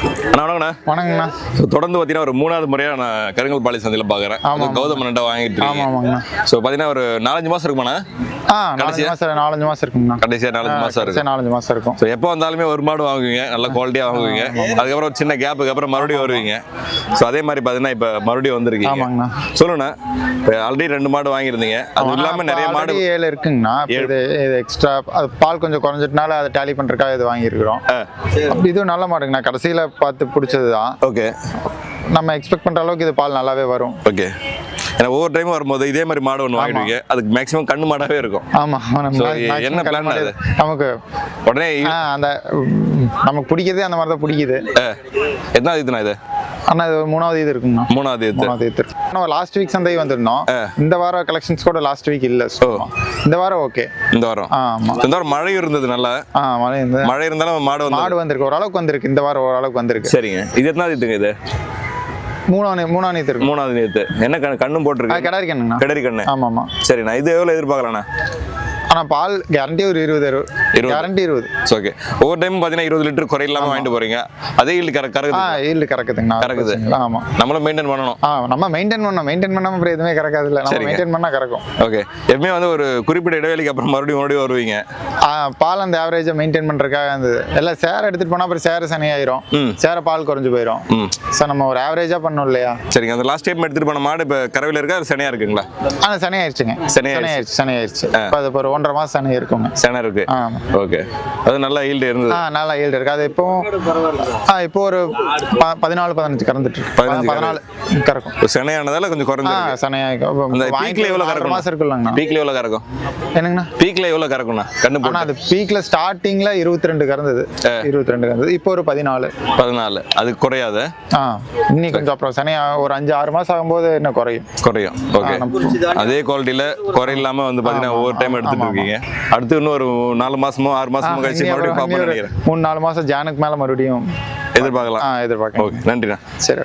அண்ணா வணக்கண்ணா வணக்கங்கண்ணா தொடர்ந்து பார்த்தீங்கன்னா ஒரு மூணாவது முறையாக நான் கருங்கல் பாலி சந்தையில் பார்க்குறேன். கௌதம் அண்ணன் வாங்கிட்டு ஆமாம் ஆமாங்கண்ணா. ஸோ பார்த்தீங்கன்னா ஒரு நாலஞ்சு மாதம் இருக்குமாண்ணா? நாலஞ்சு கடைசியா? மாதம் நாலஞ்சு மாதம் இருக்குங்கண்ணா. கடைசியாக நாலஞ்சு கடைசியா இருக்கும் நாலஞ்சு மாதம் இருக்கும். ஸோ எப்போ வந்தாலுமே ஒரு மாடு வாங்குவீங்க நல்ல குவாலிட்டியாக வாங்குவீங்க. அதுக்கப்புறம் ஒரு சின்ன கேப்புக்கு அப்புறம் மறுபடியும் வருவீங்க. ஸோ அதே மாதிரி பார்த்தீங்கன்னா இப்போ மறுபடியும் வந்திருக்கீங்க. ஆமாங்கண்ணா. சொல்லுண்ணா ஆல்ரெடி ரெண்டு மாடு வாங்கியிருந்தீங்க. அது இல்லாமல் நிறைய மாடு ஏழு இருக்குங்கண்ணா. இது இது எக்ஸ்ட்ரா அது பால் கொஞ்சம் குறைஞ்சிட்டனால அதை டேலி பண்ணுறதுக்காக இது வாங்கியிருக்கிறோம். இதுவும் நல்ல மாடுங்கண்ணா. கடைசியில் பார்த்து பிடிச்சது தான் ஓகே. நம்ம எக்ஸ்பெக்ட் பண்ணுற அளவுக்கு இது பால் நல்லாவே வரும். ஓகே. ஏன்னா ஒவ்வொரு டைமும் வரும்போது இதே மாதிரி மாடு ஒன்று வாங்கிடுவீங்க. அதுக்கு மேக்ஸிமம் கண்ணு மாடாவே இருக்கும். ஆமாம் என்ன plan அது? நமக்கு உடனே அந்த நமக்கு பிடிக்கிறதே அந்த மாதிரி தான் பிடிக்குது எத்தனாவது இதுண்ணா இது? ஆனால் இது மூணாவது இது இருக்குங்கண்ணா. மூணாவது இது. மூணாவது இது. ஆனால் லாஸ்ட் வீக் சந்தை வந்திருந்தோம். இந்த வாரம் கலெக்ஷன்ஸ் கூட லாஸ்ட் வீக் இல்லை. சுத்தமா. இந்த வாரம் ஓகே இந்த வாரம். ஆமாம் இந்த வாரம் மழை இருந்தது நல்லா. ஆ மழை இந்த மழை இருந்தாலும் மாடு மாடு வந்திருக்கு. ஓரளவுக்கு வந்திருக்கு. இந்த வாரம் ஓரளவுக்கு வந்திருக்கு. சரிங்க. இது எத்தனாவது இதுங்க இது? மூணாவது மூணாவது இது இருக்கு. மூணாவது நேத்து. என்ன கண்ணு கண்ணும் போட்டிருக்கு? கிடா இருக்கேங்கண்ணா கிடரி கண்ணு. ஆமாம் ஆமாம் சரிண்ணா இது எவ்வளோ எதிர்பார்க்கலாண்ணா ஆனால் பால் கேரண்டி ஒரு இருபது இருபது. கேரண்டி இருபது. ஓகே ஒவ்வொரு டைம் பார்த்தீங்கன்னா இருபது லிட்டர் குறை இல்லாமல் வாங்கிட்டு போறீங்க. அதே கர ஆ கறக்குது ஈல்டு கறக்குதுங்கண்ணா கறக்குது. ஆமாம் நம்மளும் மெயின்டைன் பண்ணணும். ஆ நம்ம மெயின்டைன் பண்ணோம் மெயின்டைன் பண்ணாமல் அப்புறம் எதுவுமே கறக்காது இல்லை நம்ம. மெயின்டைன் பண்ணால் கறக்கும். ஓகே எப்பவுமே வந்து ஒரு குறிப்பிட்ட இடைவெளிக்கு அப்புறம் மறுபடியும் மறுபடியும் வருவீங்க. ஆ, பால் அந்த ஆவரேஜை மெயின்டைன் பண்ணுறதுக்காக அந்த எல்லாம் சேர் எடுத்துகிட்டு போனால் அப்புறம் சேர சனியாயிரும் ம். சேர பால் குறைஞ்சு போயிடும் ம். ஸோ நம்ம ஒரு ஆவரேஜாக பண்ணோம் இல்லையா? சரிங்க. அந்த லாஸ்ட் டைம் எடுத்துட்டு போன மாடு இப்போ கறவையில் இருக்கா? அது சனியா இருக்குங்களா? ஆனால் சனி ஆயிடுச்சுங்க. சனி சனி ஆயிடுச்சு சனி ஆயிடுச்சு. இப்போ அது ஒரு ஒன்றரை மாதம் சனி இருக்குங்க. சனை இருக்கு. ஆமாம் ஓகே. அது நல்லா ஈல்டு இருந்தது. ஆ நல்லா ஈல்டு இருக்கு. அது இப்போ ஆ இப்போ ஒரு பதினாலு பதினஞ்சு கறந்துட்டு பதினஞ்சு பதினாலு கறக்கும். செனையானதால கொஞ்சம் ஆ குறைஞ்சு சனையாக பீக்ல எவ்வளோ கறக்கும் மாதம் இருக்குல்லங்கண்ணா. பீக்ல எவ்வளோ கறக்கும்? என்னங்கண்ணா? பீக்ல எவ்வளோ கறக்கும்ண்ணா? கண்ணு ஆனால் அது பீக்ல ஸ்டார்டிங்ல இருபத்தி ரெண்டு கறந்தது. இருபத்தி ரெண்டு கறந்தது. இப்போ ஒரு பதினாலு. பதினாலு. அது குறையாத? ஆ இன்னி கொஞ்சம் அப்புறம் சனியா ஒரு அஞ்சு ஆறு மாசம் ஆகும்போது இன்னும் குறையும். குறையும். ஓகே. அதே குவாலிட்டியில குறை இல்லாம வந்து பாத்தீங்கன்னா ஒவ்வொரு டைம் எடுத்துட்டு இருக்கீங்க அடுத்து இன்னும் ஒரு நாலு மாசமோ ஆறு மாசமோ கழிச்சு மறுபடியும் ஒரு நினைக்கிறேன். மூணு நாலு மாசம் ஜானுக்கு மேல மறுபடியும் எதிர்பார்க்கலாம். எதிர்பார்க்கலாம். ஓகே நன்றிண்ணா. சரி